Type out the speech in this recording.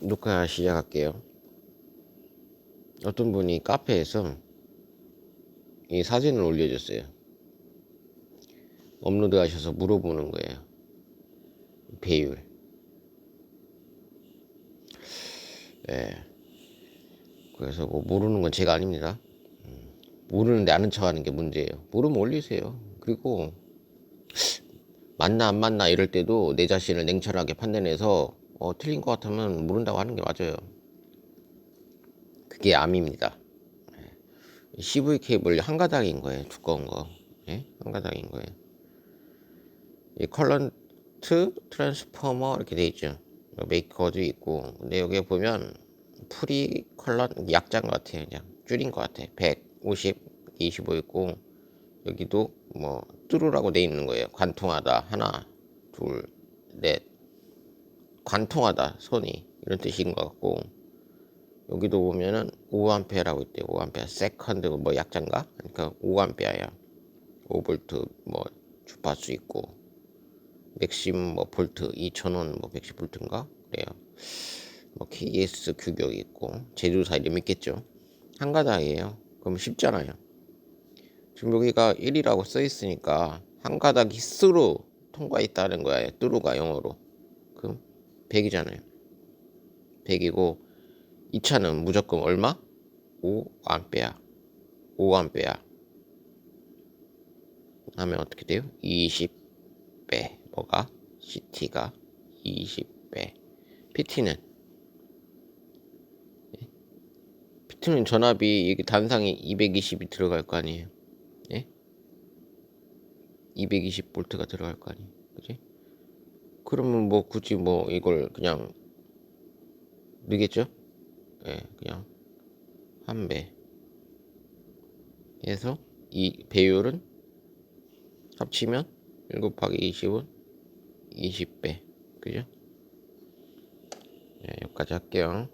녹화 시작할게요. 어떤 분이 카페에서 이 사진을 올려줬어요. 업로드 하셔서 물어보는 거예요. 배율. 예. 그래서 뭐 모르는 건 제가 아닙니다. 음, 모르는데 아는 척 하는 게 문제예요. 모르면 올리세요. 그리고 맞나 안 맞나 이럴 때도 내 자신을 냉철하게 판단해서 어, 틀린 것 같으면 모른다고 하는 게 맞아요. 그게 암입니다. 예. CV 케이블 한 가닥인 거예요. 두꺼운 거. 예? 한 가닥인 거예요. 이 컬런트 트랜스포머 이렇게 돼 있죠. 메이커도 있고. 근데 여기에 보면 프리 컬런 것 같아요. 그냥 줄인 것 같아. 150, 25 있고 여기도 뭐 뚜루라고 돼 있는 거예요. 관통하다 하나, 둘, 넷. 관통하다 손이 이런 뜻인 것 같고 여기도 보면은 5암페라고 있대. 5암페 세컨드 뭐 약자인가? 그러니까 5암페야. 5볼트 뭐 주파수 있고 맥심 뭐 볼트 2000원 뭐 110볼트인가? 그래요. 뭐 KS 규격 있고 제조사 이름 있겠죠. 한 가닥이에요. 그럼 쉽잖아요. 지금 여기가 1이라고 써 있으니까 한 가닥이 스로 통과했다는 거야. 뚜루가 영어로. 그럼 100이잖아요. 100이고 이 차는 무조건 얼마? 5암페야. 5암페야. 하면 어떻게 돼요? 20배. 뭐가? CT가 20배. PT는 PT는 전압이 이게 단상이 220이 들어갈 거 아니에요. 예? 220볼트가 들어갈 거 아니에요. 그지? 그러면 뭐 굳이 뭐 이걸 그냥 넣겠죠? 예, 그냥 한 배. 해서 이 배율은 합치면 1 곱하기 20은 20배. 그죠? 예, 여기까지 할게요.